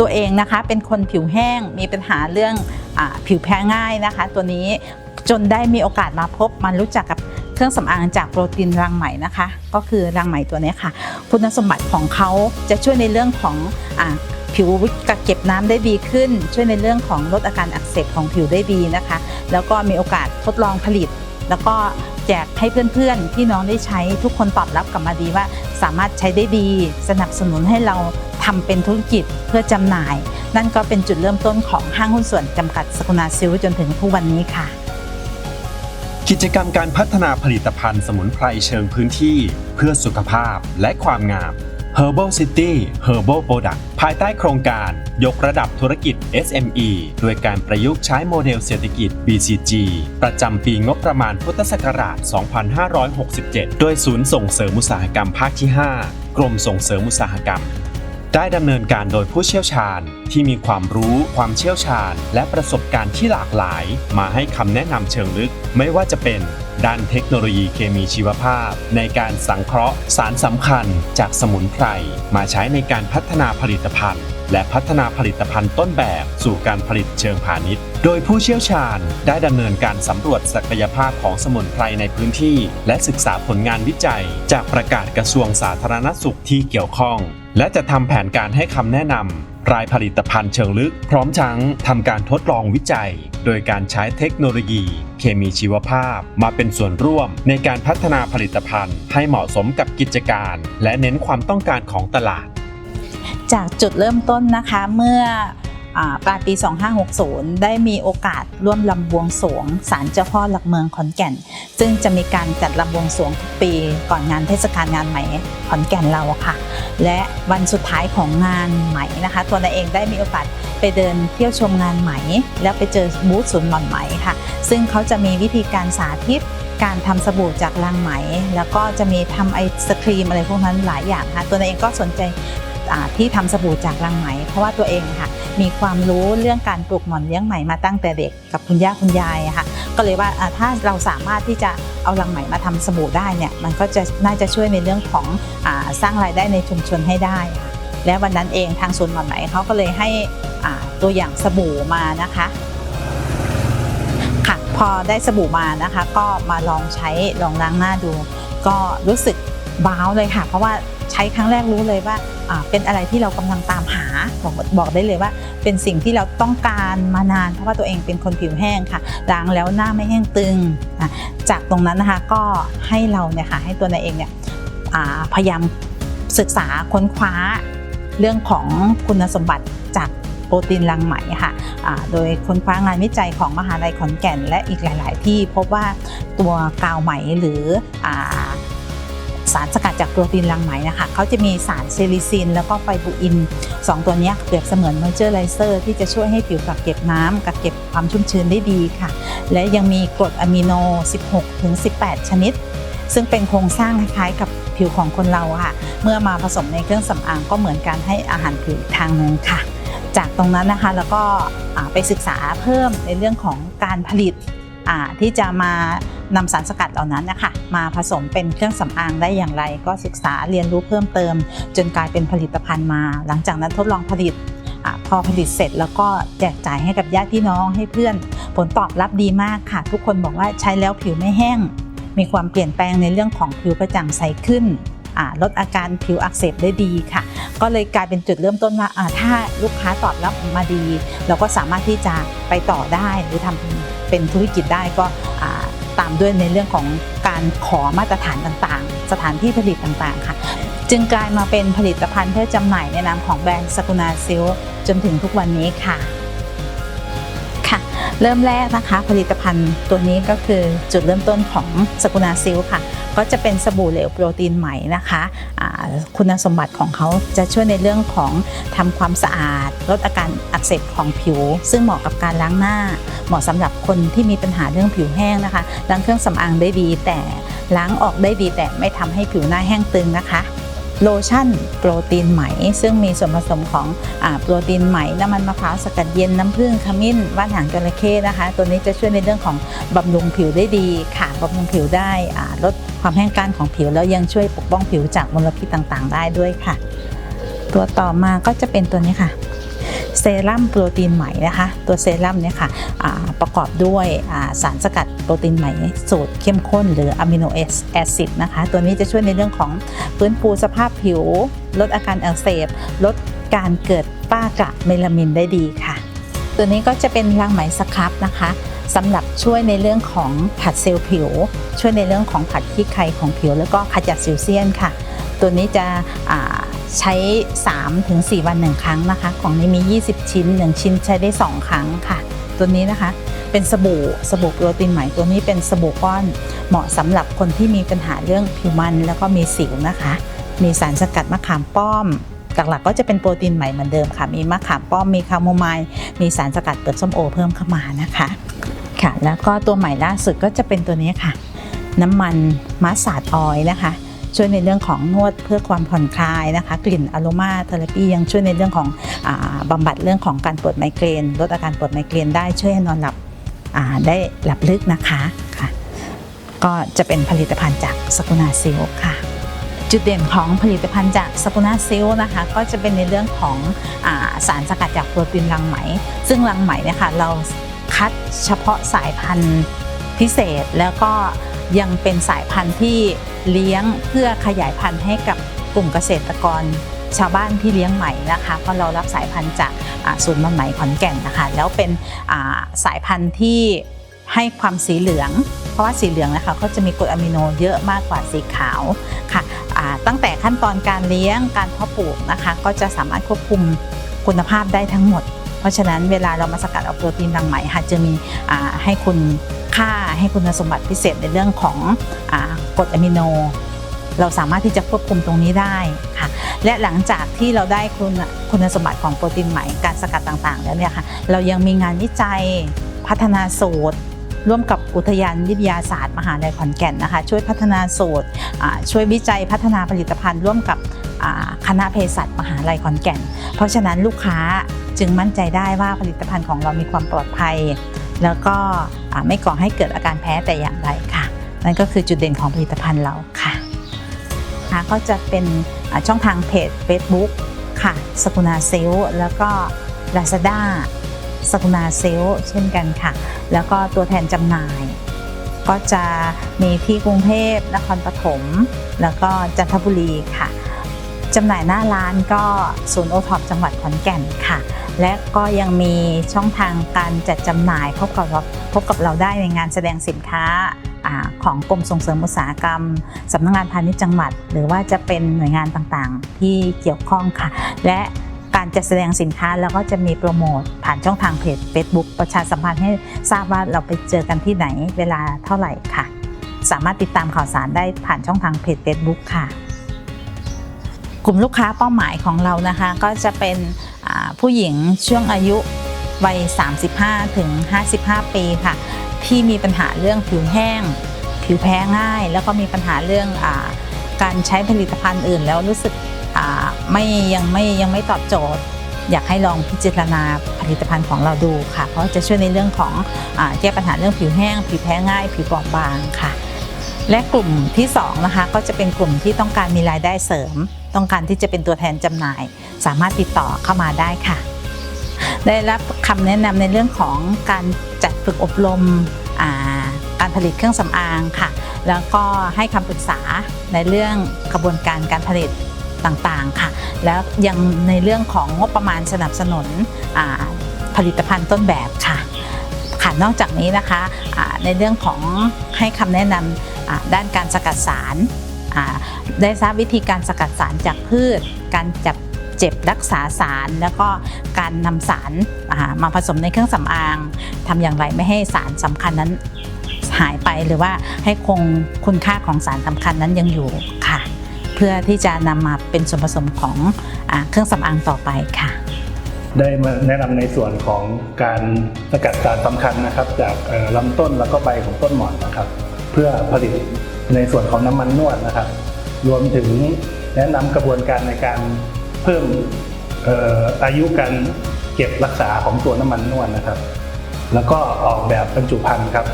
ตัวเองนะคะเป็นคนผิวแห้งมีปัญหาเรื่องอผิวแพ้ง่ายนะคะ ตัวนี้จนได้มีโอกาสมาพบมารู้จักกับเครื่องสำอางจากโปรตีนรังไหมนะคะ ก็คือรังไหมตัวนี้ค่ะ คุณสมบัติของเขาจะช่วยในเรื่องของอผิวกักเก็บน้ำได้ดีขึ้น ช่วยในเรื่องของลดอาการอักเสบของผิวได้ดีนะคะ แล้วก็มีโอกาสทดลองผลิต แล้วก็แจกให้เพื่อนๆ ที่น้องได้ใช้ทุกคนตอบรับกลับมาดีว่าสามารถใช้ได้ดี สนับสนุนให้เรา ทำเป็นธุรกิจเพื่อจำหน่าย นั่นก็เป็นจุดเริ่มต้นของห้างหุ้นส่วนจำกัดสกุณาซิลจนถึงทุกวันนี้ค่ะ กิจกรรมการพัฒนาผลิตภัณฑ์สมุนไพรเชิงพื้นที่ เพื่อสุขภาพและความงาม Herbal City Herbal Product ภายใต้โครงการยกระดับธุรกิจ SME โดยการประยุกต์ใช้โมเดลเศรษฐกิจ BCG ประจำปีงบประมาณพุทธศักราช 2567 โดยศูนย์ส่งเสริมอุตสาหกรรมภาคที่ 5 กรมส่งเสริมอุตสาหกรรม ได้ดำเนินการโดยผู้เชี่ยวชาญที่มีความรู้ความเชี่ยวชาญ และประสบการณ์ที่หลากหลาย มาให้คำแนะนำเชิงลึก ไม่ว่าจะเป็นด้านเทคโนโลยีเคมีชีวภาพ ในการสังเคราะห์ สารสำคัญจากสมุนไพรมาใช้ในการพัฒนาผลิตภัณฑ์ และพัฒนาผลิตภัณฑ์ต้นแบบสู่การผลิตเชิงพาณิชย์ โดยผู้เชี่ยวชาญได้ดำเนินการสำรวจศักยภาพของสมุนไพรในพื้นที่ และศึกษาผลงานวิจัย จากประกาศกระทรวงสาธารณสุขที่เกี่ยวข้อง และจะทำแผนการให้คำแนะนำรายผลิตภัณฑ์เชิงลึกพร้อมทั้งทำการทดลองวิจัย โดยการใช้เทคโนโลยี เคมีชีวภาพ มาเป็นส่วนร่วมในการพัฒนาผลิตภัณฑ์ ให้เหมาะสมกับกิจการ และเน้นความต้องการของตลาด จากจุดเริ่มต้นนะคะเมื่ออปลายปี 2560 ได้มีโอกาสร่วมลำบวงสวงศาลเจ้าพ่อหลักเมืองขอนแก่น ซึ่งจะมีการจัดลำบวงสวงทุกปีก่อนงานเทศกาลงานไหมขอนแก่นเราค่ะ และวันสุดท้ายของงานไหมนะคะ ตัวนายเองได้มีโอกาสไปเดินเที่ยวชมงานไหม แล้วไปเจอบูธศูนย์หม่อนไหมค่ะ ซึ่งเขาจะมีวิธีการสาธิตการทำสบู่จากรังไหม แล้วก็จะมีทำไอศครีมอะไรพวกนั้นหลายอย่างค่ะ ตัวนายเองก็สนใจ ที่ทำสบู่จากรังไหม เพราะว่าตัวเองค่ะ มีความรู้เรื่องการปลูกหมอนเลี้ยงไหมมาตั้งแต่เด็กกับคุณย่าคุณยายค่ะ ก็เลยว่าถ้าเราสามารถที่จะเอารังไหมมาทำสบู่ได้เนี่ยมันก็จะน่าจะช่วยในเรื่องของอสร้างรายได้ในชุมชนให้ได้ค่ะและวันนั้นเองทางศูนย์หมอนไหมเขาก็เลยให้ตัวอย่างสบู่มานะคะค่ะพอได้สบู่มานะคะ ก็มาลองใช้ลองล้างหน้าดู ก็รู้สึกว้าวเลยค่ะ เพราะว่า ใช้ครั้งแรกรู้เลยว่าเป็นอะไรที่เรากำลังตามหาบอกบอกได้เลยว่า เป็นสิ่งที่เราต้องการมานาน เพราะว่าตัวเองเป็นคนผิวแห้งค่ะล้างแล้วหน้าไม่แห้งตึง จากตรงนั้นนะคะก็ให้เราเนี่ยค่ะให้ตัวนายเองเนี่ยพยายามศึกษาค้นคว้าเรื่องของคุณสมบัติจากโปรตีนรังไหมค่ะโดยค้นคว้างานวิจัยของมหาลัยขอนแก่น และอีกหลาย ๆ ที่พบว่าตัวกาวไหมหรืออ สารสกัดจากโปรตีนรังไหมนะคะเขาจะมีสารเซลิซิน แล้วก็ไฟบูอิน 2 ตัวนี้เปรียบเสมือนมอยเจอร์ไรเซอร์ที่จะช่วยให้ผิวกักเก็บน้ำกักเก็บความชุ่มชื้นได้ดีค่ะ และยังมีกรดอะมิโน 16ถึง18 ชนิด ซึ่งเป็นโครงสร้างคล้ายๆกับผิวของคนเราค่ะ เมื่อมาผสมในเครื่องสำอางก็เหมือนการให้อาหารผิวทางหนึ่งค่ะ จากตรงนั้นนะคะแล้วก็ไปศึกษาเพิ่มในเรื่องของการผลิตที่จะมา นำสารสกัดเหล่านั้นนะคะมาผสมเป็นเครื่องสำอางได้อย่างไร ก็ศึกษาเรียนรู้เพิ่มเติม จนกลายเป็นผลิตภัณฑ์มา หลังจากนั้นทดลองผลิตอพอผลิตเสร็จแล้วก็แจกจ่ายให้กับญาติพี่น้องให้เพื่อน ผลตอบรับดีมากค่ะ ทุกคนบอกว่าใช้แล้วผิวไม่แห้ง มีความเปลี่ยนแปลงในเรื่องของผิวกระจ่างใสขึ้นลดอาการผิวอักเสบได้ดีค่ะ ก็เลยกลายเป็นจุดเริ่มต้นว่าถ้าลูกค้าตอบรับมาดี เราก็สามารถที่จะไปต่อได้หรือทำเป็นธุรกิจได้ก็ ตามด้วยในเรื่องของการขอมาตรฐานต่างๆ สถานที่ผลิตต่างๆค่ะ จึงกลายมาเป็นผลิตภัณฑ์เพื่อจำหน่ายในนามของแบรนด์สกุณาซิลจนถึงทุกวันนี้ค่ะค่ะเริ่มแรกนะคะผลิตภัณฑ์ตัวนี้ก็คือจุดเริ่มต้นของสกุณาซิลค่ะ ก็จะเป็นสบู่เหลวโปรตีนใหม่นะคะคุณสมบัติของเขาจะช่วยในเรื่องของทำความสะอาด ลดอาการอักเสบของผิว ซึ่งเหมาะกับการล้างหน้า เหมาะสำหรับคนที่มีปัญหาเรื่องผิวแห้งนะคะล้างเครื่องสำอางได้ดี แต่ล้างออกได้ดีแต่ไม่ทำให้ผิวหน้าแห้งตึงนะคะ โลชั่นโปรตีนไหม ซึ่งมีส่วนผสมของอโปรตีนไหม น้ำมันมะพร้าวสกัดเย็น น้ำผึ้งขมิ้น ว่านหางจระเข้นะคะ ตัวนี้จะช่วยในเรื่องของบำรุงผิวได้ดีค่ะบำรุงผิวได้ลดความแห้งกร้านของผิว แล้วยังช่วยปกป้องผิวจากมลพิษต่างๆ ได้ด้วยค่ะ ตัวต่อมาก็จะเป็นตัวนี้ค่ะ เซรั่มโปรตีนไหมนะคะ ตัวเซรั่มเนี่ยค่ะประกอบด้วยสารสกัดโปรตีนไหมสูตรเข้มข้นหรืออะมิโนแอซิดนะคะ ตัวนี้จะช่วยในเรื่องของฟื้นฟูสภาพผิว ลดอาการอักเสบ ลดการเกิดฝ้ากระเมลามินได้ดีค่ะ ตัวนี้ก็จะเป็นรังไหมสครับนะคะสำหรับช่วยในเรื่องของผัดเซลล์ผิว ช่วยในเรื่องของผัดขี้ใครของผิว แล้วก็ขจัดสิวเซียนค่ะ ตัวนี้จะอ่า ใช้ 3-4 วัน 1 ครั้งนะคะ ของนี้มี 20 ชิ้น 1 ชิ้นใช้ได้ 2 ครั้งค่ะ ตัวนี้นะคะเป็นสบู่สบู่โปรตีนไหม่ตัวนี้เป็นสบู่ก้อนเหมาะสำหรับคนที่มีปัญหาเรื่องผิวมันแล้วก็มีสิวนะคะ มีสารสกัดมะขามป้อมหลักๆก็จะเป็นโปรตีนไหม่เหมือนเดิมค่ะ มีมะขามป้อมมีคาโมไมล์มีสารสกัดเปลือกส้มโอเพิ่มเข้ามานะคะค่ะ แล้วก็ตัวใหม่ล่าสุดก็จะเป็นตัวนี้ค่ะ น้ำมันมัสตาร์ดออยล์นะคะ ช่วยในเรื่องของนวดเพื่อความผ่อนคลายนะคะ กลิ่นอโรมาเทอราปียังช่วยในเรื่องของอาบำบัดเรื่องของการปวดไมเกรนลดอาการปวดไมเกรนได้ช่วยให้นอนหลับได้หลับลึกนะคะค่ะ ก็จะเป็นผลิตภัณฑ์จากสกุณาซิลค่ะจุดเด่นของผลิตภัณฑ์จากสกุณาซิลนะคะก็จะเป็นในเรื่องของอาสารสกัดจากโปรตีนรังไหม ซึ่งรังไหมเนี่ยค่ะเราคัดเฉพาะสายพันธุ์ พิเศษแล้วก็ยังเป็นสายพันธุ์ที่เลี้ยงเพื่อขยายพันธุ์ให้กับกลุ่มเกษตรกรชาวบ้านที่เลี้ยงไหมนะคะเพราะเรารับสายพันธุ์จากศูนย์มันไหมขอนแก่นนะคะแล้วเป็นาสายพันธุ์ที่ให้ความสีเหลือง เพราะว่าสีเหลืองนะคะก็จะมีกรดอะมิโนเยอะมากกว่าสีขาวค่ะตั้งแต่ขั้นตอนการเลี้ยงการเพาะปลูกนะคะ ก็จะสามารถควบคุมคุณภาพได้ทั้งหมด ราะฉะนั้นเวลาเรามาสกัดเอาโปรตีนรังไหมค่ะจะมีให้คุณค่าให้คุณสมบัติพิเศษในเรื่องของอกรดอะมิโน เราสามารถที่จะควบคุมตรงนี้ได้ค่ะและหลังจากที่เราได้คุณคุณสมบัติของโปรตีนไหมการสกัดต่างๆแล้วเนี่ยค่ะเรายังมีงานวิจัยพัฒนาสูตรร่วมกับอุทยานวิทยาศาสตร์มหาลัยขอนแก่นนะคะ ช่วยพัฒนาสูตรช่วยวิจัยพัฒนาผลิตภัณฑ์ร่วมกับคณะเภสัชมหาลัยขอนแก่น เพราะฉะนั้นลูกค้า จึงมั่นใจได้ว่าผลิตภัณฑ์ของเรามีความปลอดภัย แล้วก็ไม่ก่อให้เกิดอาการแพ้แต่อย่างใดค่ะ นั่นก็คือจุดเด่นของผลิตภัณฑ์เราค่ะค่ะก็จะเป็นช่องทางเพจ Facebook ค่ะสกุณาเซลแล้วก็ Lazada สกุณาเซลเช่นกันค่ะ แล้วก็ตัวแทนจำหน่าย ก็จะมีที่กรุงเทพนครปฐม แล้วก็จันทบุรีค่ะ จำหน่ายหน้าร้านก็ศูนย์โอท็อปจังหวัดขอนแก่นค่ะ และก็ยังมีช่องทางการจัดจำหน่ายพบกับเราพบกับเราได้ในงานแสดงสินค้าอของกรมส่งเสริมอุตสาหกรรมสำนักงานพาณิชย์จังหวัด หรือว่าจะเป็นหน่วยงานต่างๆ ที่เกี่ยวข้องค่ะ และการจัดแสดงสินค้าแล้วก็จะมีโปรโมทผ่านช่องทางเพจ Facebook ประชาสัมพันธ์ให้ทราบว่าเราไปเจอกันที่ไหนเวลาเท่าไหร่ค่ะ สามารถติดตามข่าวสารได้ผ่านช่องทางเพจ Facebook ค่ะ กลุ่มลูกค้าเป้าหมายของเรานะคะ ก็จะเป็นผู้หญิงช่วงอายุวัย 35ถึง55 ปีค่ะ ที่มีปัญหาเรื่องผิวแห้ง ผิวแพ้ง่าย แล้วก็มีปัญหาเรื่องอการใช้ผลิตภัณฑ์อื่น แล้วรู้สึกไม่ยังไม่ยังไม่ตอบโจทย์ อยากให้ลองพิจารณาผลิตภัณฑ์ของเราดูค่ะ เพราะจะช่วยในเรื่องของอแก้ปัญหาเรื่องผิวแห้ง ผิวแพ้ง่าย ผิวบอบบางค่ะ และกลุ่มที่2นะคะก็จะเป็นกลุ่มที่ต้องการมีรายได้เสริม ต้องการที่จะเป็นตัวแทนจำหน่าย สามารถติดต่อเข้ามาได้ค่ะ ได้รับคำแนะนำในเรื่องของการจัดฝึกอบรมการผลิตเครื่องสำอางค่ะ แล้วก็ให้คำปรึกษาในเรื่องกระบวนการการผลิตต่างๆค่ะ แล้วยังในเรื่องของงบประมาณสนับสนุนผลิตภัณฑ์ต้นแบบค่ะค่ะนอกจากนี้นะคะในเรื่องของให้คำแนะนำด้านการสกัดสาราได้ทราบวิธีการสกัดสารจากพืช การจับเจ็บรักษาสาร แล้วก็การนำสารมาผสมในเครื่องสำอางทำอย่างไรไม่ให้สารสำคัญนั้นหายไปหรือว่าให้คงคุณค่าของสารสำคัญนั้นยังอยู่ค่ะ เพื่อที่จะนำมาเป็นส่วนผสมของอเครื่องสำอางต่อไปค่ะ ได้มาแนะนำในส่วนของการสกัดสารสำคัญนะครับ จากลำต้นแล้วก็ใบของต้นหมอนนะครับ เพื่อผลิต ในส่วนของน้ำมันนวดนะครับ รวมถึงแนะนำกระบวนการในการเพิ่มเอ่ออายุการเก็บรักษาของตัวน้ำมันนวดนะครับ แล้วก็ออกแบบบรรจุภัณฑ์ครับ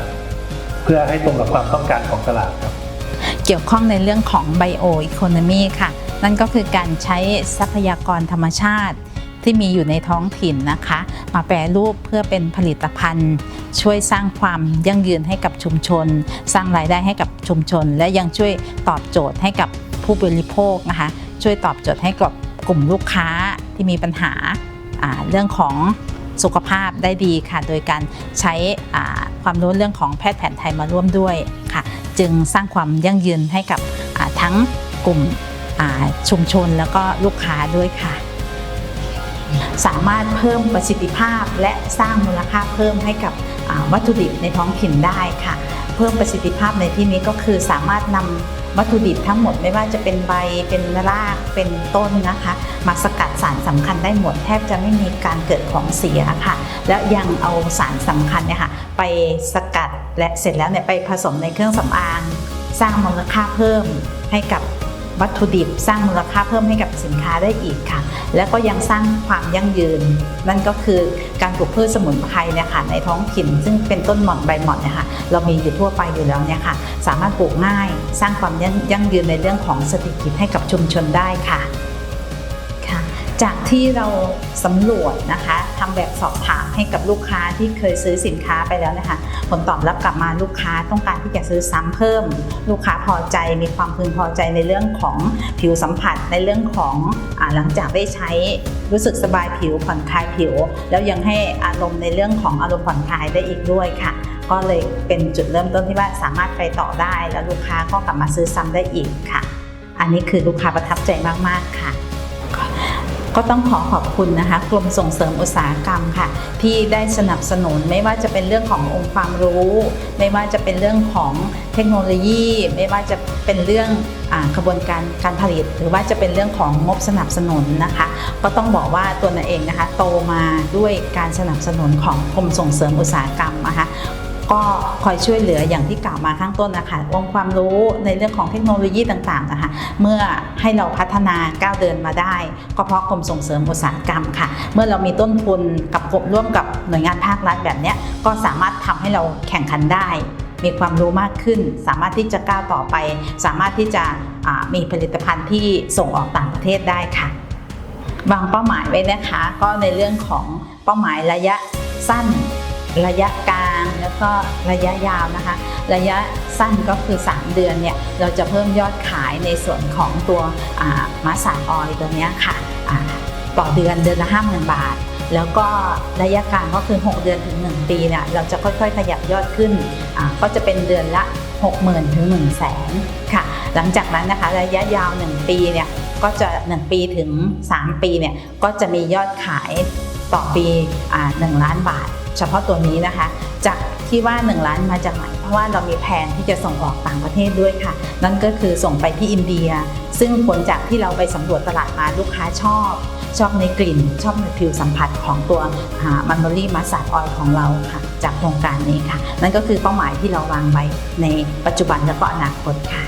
เพื่อให้ตรงกับความต้องการของตลาดครับ เกี่ยวข้องในเรื่องของไบโออีโคโนมีค่ะ นั่นก็คือการใช้ทรัพยากรธรรมชาติ ที่มีอยู่ในท้องถิ่นนะคะ มาแปรรูปเพื่อเป็นผลิตภัณฑ์ ช่วยสร้างความยั่งยืนให้กับชุมชน สร้างรายได้ให้กับชุมชน และยังช่วยตอบโจทย์ให้กับผู้บริโภคนะคะ ช่วยตอบโจทย์ให้กับกลุ่มลูกค้าที่มีปัญหาเรื่องของสุขภาพได้ดีค่ะ โดยการใช้ความรู้เรื่องของแพทย์แผนไทยมาร่วมด้วยค่ะ จึงสร้างความยั่งยืนให้กับทั้งกลุ่มชุมชนแล้วก็ลูกค้าด้วยค่ะ สามารถเพิ่มประสิทธิภาพ และสร้างมูลค่าเพิ่มให้กับวัตถุดิบในท้องถิ่นได้ค่ะ เพิ่มประสิทธิภาพในที่นี้ก็คือสามารถนำวัตถุดิบทั้งหมดไม่ว่าจะเป็นใบเป็นรากเป็นต้นนะคะ มาสกัดสารสำคัญได้หมด แทบจะไม่มีการเกิดของเสียค่ะ แล้วยังเอาสารสำคัญเนี่ยค่ะไปสกัดและเสร็จแล้วเนี่ยไปผสมในเครื่องสำอาง สร้างมูลค่าเพิ่มให้กับ วัตถุดิบสร้างมูลค่าเพิ่มให้กับสินค้าได้อีกค่ะ และก็ยังสร้างความยั่งยืน นั่นก็คือการปลูกพืชสมุนไพรเนี่ยค่ะในท้องถิ่น ซึ่งเป็นต้นหม่อนใบหม่อนเนี่ยค่ะเรามีอยู่ทั่วไปอยู่แล้วเนี่ยค่ะสามารถปลูกง่าย สร้างความยั่งยืนในเรื่องของเศรษฐกิจให้กับชุมชนได้ค่ะ จากที่เราสำรวจนะคะทำแบบสอบถามให้กับลูกค้าที่เคยซื้อสินค้าไปแล้วนะคะ ผลตอบรับกลับมาลูกค้าต้องการที่จะซื้อซ้ำเพิ่ม ลูกค้าพอใจมีความพึงพอใจในเรื่องของผิวสัมผัสในเรื่องของอหลังจากได้ใช้รู้สึกสบายผิวผ่อนคลายผิว แล้วยังให้อารมณ์ในเรื่องของอารมณ์ผ่อนคลายได้อีกด้วยค่ะ ก็เลยเป็นจุดเริ่มต้นที่ว่าสามารถไปต่อได้ แล้วลูกค้าก็กลับมาซื้อซ้ำได้อีกค่ะ อันนี้คือลูกค้าประทับใจมากๆค่ะ ก็ต้องขอขอบคุณนะคะ กรมส่งเสริมอุตสาหกรรมค่ะ ที่ได้สนับสนุนไม่ว่าจะเป็นเรื่องขององค์ความรู้ ไม่ว่าจะเป็นเรื่องของเทคโนโลยี ไม่ว่าจะเป็นเรื่องอาขบวนการการผลิต หรือว่าจะเป็นเรื่องของงบสนับสนุนนะคะ ก็ต้องบอกว่าตัวนาเองนะคะ โตมาด้วยการสนับสนุนของกรมส่งเสริมอุตสาหกรรมนะคะ ก็คอยช่วยเหลืออย่างที่กล่าวมาข้างต้นนะคะองค์ความรู้ในเรื่องของเทคโนโลยีต่างๆนะคะเมื่อให้เราพัฒนาก้าวเดินมาได้ ก็เพราะกรมส่งเสริมอุตสาหกรรมค่ะ เมื่อเรามีต้นทุนกับกรมร่วมกับหน่วยงานภาครัฐแบบนี้ก็สามารถทำให้เราแข่งขันได้ มีความรู้มากขึ้น สามารถที่จะก้าวต่อไป สามารถที่จะมีผลิตภัณฑ์ที่ส่งออกต่างประเทศได้ค่ะวางเป้าหมายไว้นะคะ ก็ในเรื่องของเป้าหมายระยะสั้นระยะกลาง แล้วก็ระยะยาวนะคะ ระยะสั้นก็คือ 3 เดือนเนี่ยเราจะเพิ่มยอดขายในส่วนของตัวมาสาออยตัวนี้ค่ะต่อเดือนเดือนละ50,000 บาท แล้วก็ระยะกลางก็คือ 6 เดือนถึง 1 ปีเนี่ยเราจะค่อยๆ ขยับยอดขึ้น ก็จะเป็นเดือนละ 60,000 ถึง 1 0 0 0 0แสนค่ะ หลังจากนั้นนะคะระยะยาว 1 ปีเนี่ยก็จะ 1 ปีถึง 3 ปีเนี่ยก็จะมียอดขายต่อปีอ่า1ล้านบาท เฉพาะตัวนี้นะคะ จากที่ว่า 1 ล้านมาจากไหน เพราะว่าเรามีแผนที่จะส่งออกต่างประเทศด้วยค่ะ นั่นก็คือส่งไปที่อินเดีย ซึ่งผลจากที่เราไปสำรวจตลาดมาลูกค้าชอบ ชอบในกลิ่น ชอบในผิวสัมผัสของตัวมันมอรี่มาส a ออยของเราค่ะ จากโครงการนี้ค่ะ นั่นก็คือเป้าหมายที่เราวางไว้ในปัจจุบันและก็อนาคตค่ะ